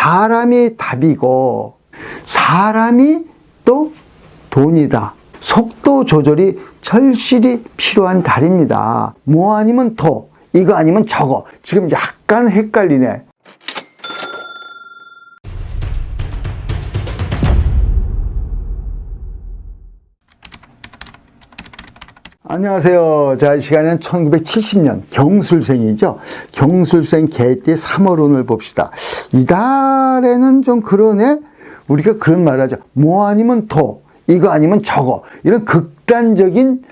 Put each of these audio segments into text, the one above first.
사람이 답이고 사람이 또 돈이다. 속도 조절이 절실히 필요한 달입니다. 뭐 아니면 도, 이거 아니면 저거. 지금 약간 헷갈리네. 안녕하세요. 자, 이 시간에는 1970년 경술생이죠. 경술생 개띠 3월 운을 봅시다. 이달에는 좀 그러네? 우리가 그런 말 하죠. 뭐 아니면 도, 이거 아니면 저거. 이런 극단적인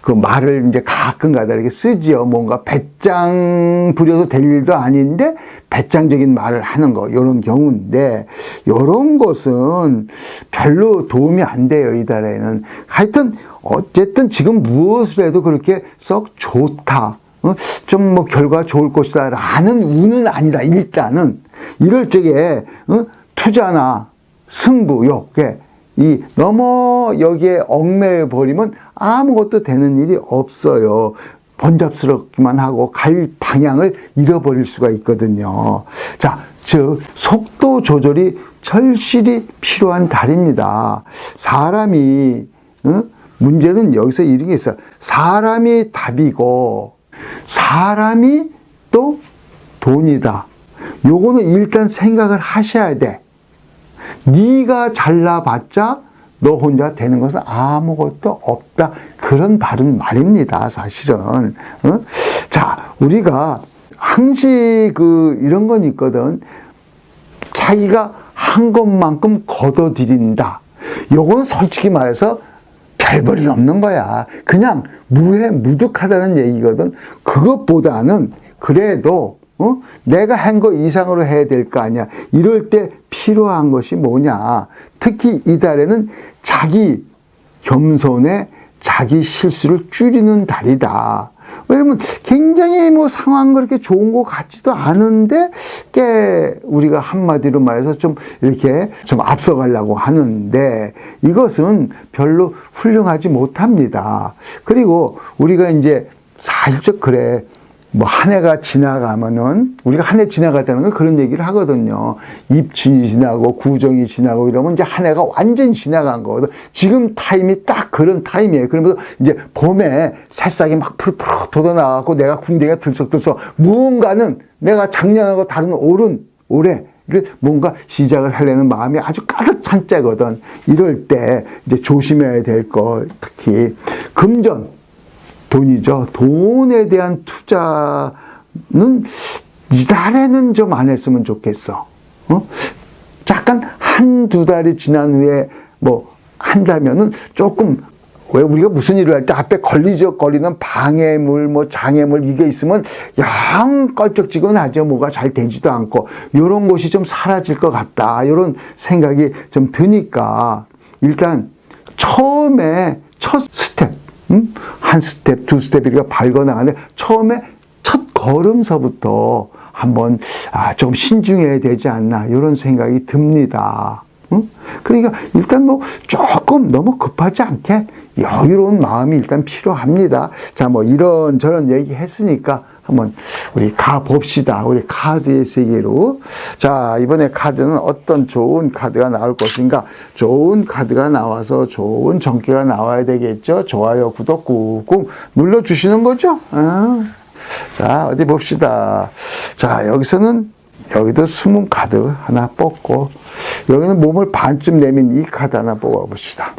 그 말을 이제 가끔 가다 이렇게 쓰지요. 뭔가 배짱 부려도 될 일도 아닌데 배짱적인 말을 하는 거. 요런 경우인데 요런 것은 별로 도움이 안 돼요. 이달에는. 하여튼 어쨌든 지금 무엇을 해도 그렇게 썩 좋다. 어? 좀뭐 결과 좋을 것이다. 라는 운은 아니다. 일단은. 이럴 적에 어? 투자나 승부욕, 예. 이 너무 여기에 얽매여 버리면 아무것도 되는 일이 없어요. 번잡스럽기만 하고 갈 방향을 잃어버릴 수가 있거든요. 자, 즉 속도 조절이 절실히 필요한 달입니다. 사람이 어? 문제는 여기서 이런 게 있어요. 사람이 답이고 사람이 또 돈이다. 요거는 일단 생각을 하셔야 돼. 네가 잘나봤자 너 혼자 되는 것은 아무것도 없다. 그런 바른 말입니다. 사실은. 어? 자, 우리가 항시 그 이런 건 있거든. 자기가 한 것만큼 걷어들인다. 요건 솔직히 말해서 별 볼이 없는 거야. 그냥 무해무득하다는 얘기거든. 그것보다는 그래도 어? 내가 한 거 이상으로 해야 될 거 아니야. 이럴 때 필요한 것이 뭐냐. 특히 이달에는 자기 겸손에 자기 실수를 줄이는 달이다. 왜냐면 굉장히 뭐 상황 그렇게 좋은 것 같지도 않은데 꽤 우리가 한마디로 말해서 좀 이렇게 좀 앞서가려고 하는데 이것은 별로 훌륭하지 못합니다. 그리고 우리가 이제 사실적 그래. 뭐 한 해가 지나가면은 우리가 한 해 지나갔다는 건 그런 얘기를 하거든요. 입춘이 지나고 구정이 지나고 이러면 이제 한 해가 완전히 지나간 거거든. 지금 타임이 딱 그런 타임이에요. 그러면서 이제 봄에 새싹이 막 푸르푸르 돋아나가고 내가 군대가 들썩들썩 무언가는 내가 작년하고 다른 옳은 올해 를 뭔가 시작을 하려는 마음이 아주 가득 찬 때거든. 이럴 때 이제 조심해야 될 거 특히 금전 돈이죠. 돈에 대한 투자는 이달에는 좀 안 했으면 좋겠어. 어? 잠깐 한 두 달이 지난 후에 뭐 한다면은 조금 왜 우리가 무슨 일을 할 때 앞에 걸리적거리는 방해물, 뭐 장애물 이게 있으면 영 껄쩍지근하죠. 뭐가 잘 되지도 않고 이런 것이 좀 사라질 것 같다. 이런 생각이 좀 드니까 일단 처음에 첫 스텝 음? 한 스텝, 두 스텝 이렇게 밟아 나가는데 처음에 첫 걸음서부터 한번 아, 좀 신중해야 되지 않나 이런 생각이 듭니다. 응? 그러니까 일단 뭐 조금 너무 급하지 않게 여유로운 마음이 일단 필요합니다. 자, 뭐 이런 저런 얘기 했으니까 한번 우리 가 봅시다. 우리 카드의 세계로. 자, 이번에 카드는 어떤 좋은 카드가 나올 것인가? 좋은 카드가 나와서 좋은 정기가 나와야 되겠죠? 좋아요, 구독 꾹꾹 눌러주시는 거죠? 어. 자, 어디 봅시다. 자, 여기서는 여기도 숨은 카드 하나 뽑고, 여기는 몸을 반쯤 내민 이 카드 하나 뽑아봅시다.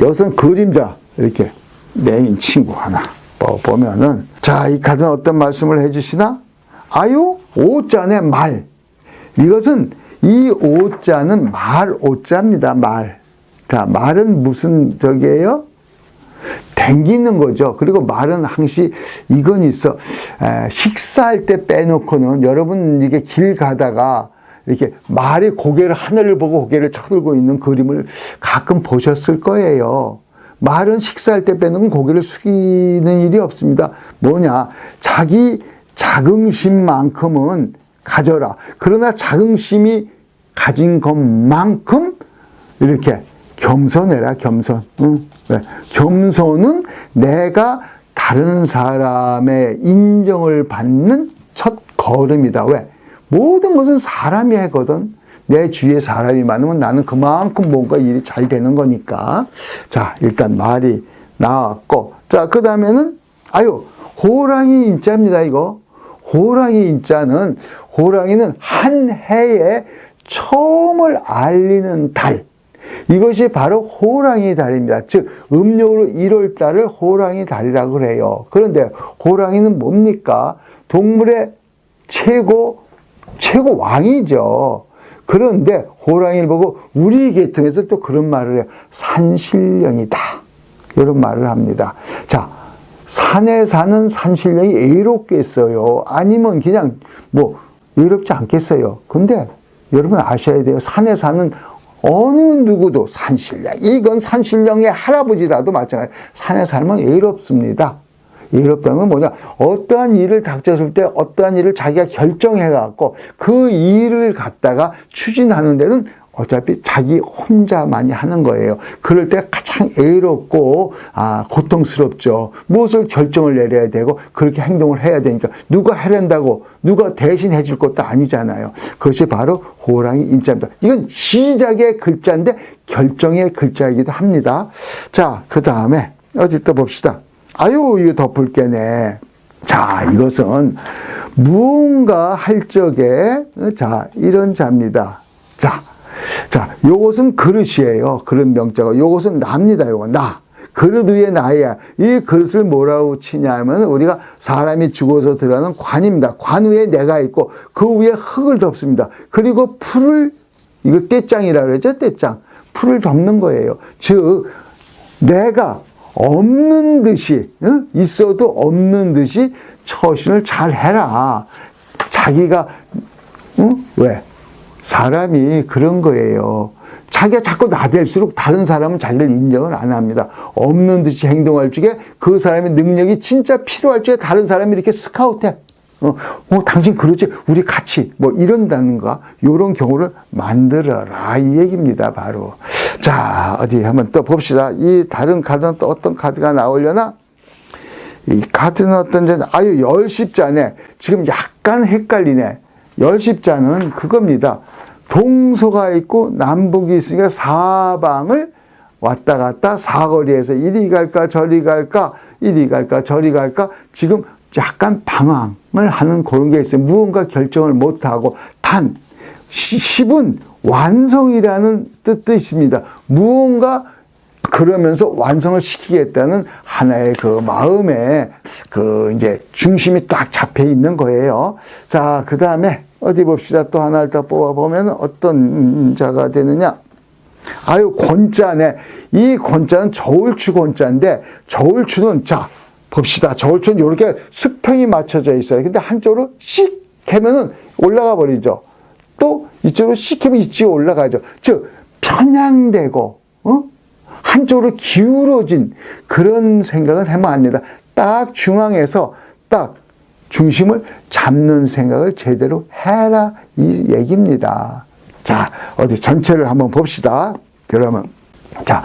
여기서는 그림자, 이렇게 내민 친구 하나 뽑 보면은, 자, 이 카드는 어떤 말씀을 해 주시나? 아유, 오자네 말. 이것은 이 오자는 말 오자입니다, 말. 자, 말은 무슨 적이에요? 댕기는 거죠. 그리고 말은 항시 이건 있어. 에, 식사할 때 빼놓고는 여러분 이게 길 가다가 이렇게 말이 고개를 하늘을 보고 고개를 쳐들고 있는 그림을 가끔 보셨을 거예요. 말은 식사할 때 빼놓으면 고개를 숙이는 일이 없습니다. 뭐냐? 자기 자긍심만큼은 가져라. 그러나 자긍심이 가진 것만큼 이렇게 겸손해라, 겸손. 응? 네. 겸손은 내가 다른 사람의 인정을 받는 첫 걸음이다. 왜? 모든 것은 사람이 하거든. 내 주위에 사람이 많으면 나는 그만큼 뭔가 일이 잘 되는 거니까. 자, 일단 말이 나왔고. 자, 그 다음에는, 아유, 호랑이 인자입니다, 이거. 호랑이 인자는, 호랑이는 한 해에 처음을 알리는 달. 이것이 바로 호랑이 달입니다. 즉, 음력으로 1월 달을 호랑이 달이라고 그래요. 그런데 호랑이는 뭡니까? 동물의 최고, 최고 왕이죠. 그런데 호랑이를 보고 우리 계통에서 또 그런 말을 해요. 산신령이다. 이런 말을 합니다. 자, 산에 사는 산신령이 애롭겠어요? 아니면 그냥 뭐 애롭지 않겠어요? 근데 여러분 아셔야 돼요. 산에 사는 어느 누구도 산신령, 이건 산신령의 할아버지라도 마찬가지. 산에 살면 애롭습니다. 이롭다는 건 뭐냐? 어떠한 일을 닥쳤을 때 어떠한 일을 자기가 결정해갖고 그 일을 갖다가 추진하는 데는 어차피 자기 혼자만이 하는 거예요. 그럴 때 가장 애롭고, 아, 고통스럽죠. 무엇을 결정을 내려야 되고, 그렇게 행동을 해야 되니까, 누가 해낸다고, 누가 대신 해줄 것도 아니잖아요. 그것이 바로 호랑이 인자입니다. 이건 시작의 글자인데, 결정의 글자이기도 합니다. 자, 그 다음에, 어디 또 봅시다. 아유, 이거 덮을 게네. 자, 이것은 무언가 할 적에, 자, 이런 자입니다. 자, 자, 요것은 그릇이에요. 그릇 명자가. 요것은 나입니다. 요거 나. 그릇 위에 나야. 이 그릇을 뭐라고 치냐면 우리가 사람이 죽어서 들어가는 관입니다. 관 위에 내가 있고 그 위에 흙을 덮습니다. 그리고 풀을 이거 떼짱이라 그러죠. 떼짱. 풀을 덮는 거예요. 즉 내가 없는 듯이 응? 있어도 없는 듯이 처신을 잘 해라. 자기가 응? 왜? 사람이 그런 거예요. 자기가 자꾸 나댈수록 다른 사람은 자기를 인정을 안 합니다. 없는 듯이 행동할 적에 그 사람의 능력이 진짜 필요할 적에 다른 사람이 이렇게 스카우트해. 어, 어, 당신 그러지? 우리 같이. 뭐 이런다는가? 요런 경우를 만들어라. 이 얘기입니다. 바로. 자, 어디 한번 또 봅시다. 이 다른 카드는 또 어떤 카드가 나오려나? 이 카드는 어떤 자, 아유, 열십자네. 지금 약간 헷갈리네. 열십자는 그겁니다. 동서가 있고 남북이 있으니까 사방을 왔다 갔다 사거리에서 이리 갈까 저리 갈까 이리 갈까 저리 갈까 지금 약간 방황을 하는 그런 게 있어요. 무언가 결정을 못하고 단 10은 완성이라는 뜻도 있습니다. 무언가 그러면서 완성을 시키겠다는 하나의 그 마음에 그 이제 중심이 딱 잡혀 있는 거예요. 자, 그 다음에 어디 봅시다. 또 하나를 더 뽑아보면 어떤 자가 되느냐. 아유, 권자네. 이 권자는 저울추 권자인데, 저울추는, 자, 봅시다. 저울추는 이렇게 수평이 맞춰져 있어요. 근데 한쪽으로 씩 하면은 올라가 버리죠. 또 이쪽으로 씩 하면 이쪽에 올라가죠. 즉, 편향되고, 어? 한쪽으로 기울어진 그런 생각을 하면 안 됩니다. 딱 중앙에서 딱 중심을 잡는 생각을 제대로 해라 이 얘기입니다. 자, 어디 전체를 한번 봅시다. 그러면 자,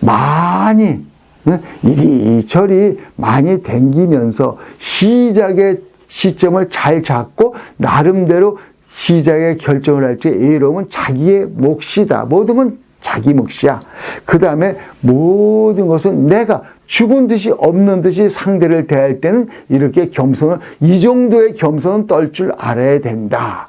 많이 응? 이리저리 많이 댕기면서 시작의 시점을 잘 잡고 나름대로 시작의 결정을 할때 이러면 자기의 몫이다. 모든 건 자기 몫이야. 그 다음에 모든 것은 내가 죽은 듯이 없는 듯이 상대를 대할 때는 이렇게 겸손을, 이 정도의 겸손은 떨 줄 알아야 된다.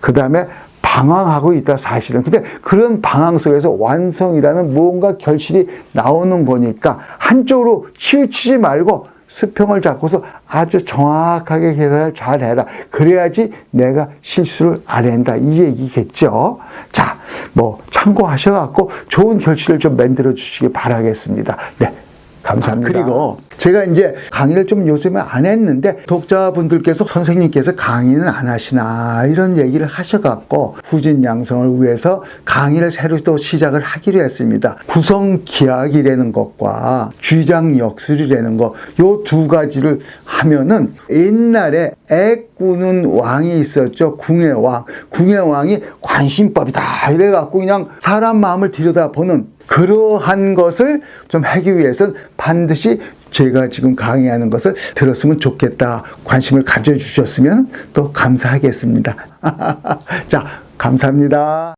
그 다음에 방황하고 있다, 사실은. 근데 그런 방황 속에서 완성이라는 무언가 결실이 나오는 거니까 한쪽으로 치우치지 말고 수평을 잡고서 아주 정확하게 계산을 잘 해라. 그래야지 내가 실수를 안 한다. 이 얘기겠죠. 자, 뭐 참고하셔갖고 좋은 결실을 좀 만들어 주시기 바라겠습니다. 네. 감사합니다. 그리고 제가 이제 강의를 좀 요즘에 안 했는데 독자분들께서 선생님께서 강의는 안 하시나 이런 얘기를 하셔갖고 후진 양성을 위해서 강의를 새로 또 시작을 하기로 했습니다. 구성 기약이라는 것과 귀장 역술이라는 것 요 두 가지를 하면은 옛날에 애꾸는 왕이 있었죠. 궁의 왕. 궁의 왕이 관심법이다 이래갖고 그냥 사람 마음을 들여다보는 그러한 것을 좀 하기 위해서는 반드시 제가 지금 강의하는 것을 들었으면 좋겠다. 관심을 가져주셨으면 또 감사하겠습니다. 자, 감사합니다.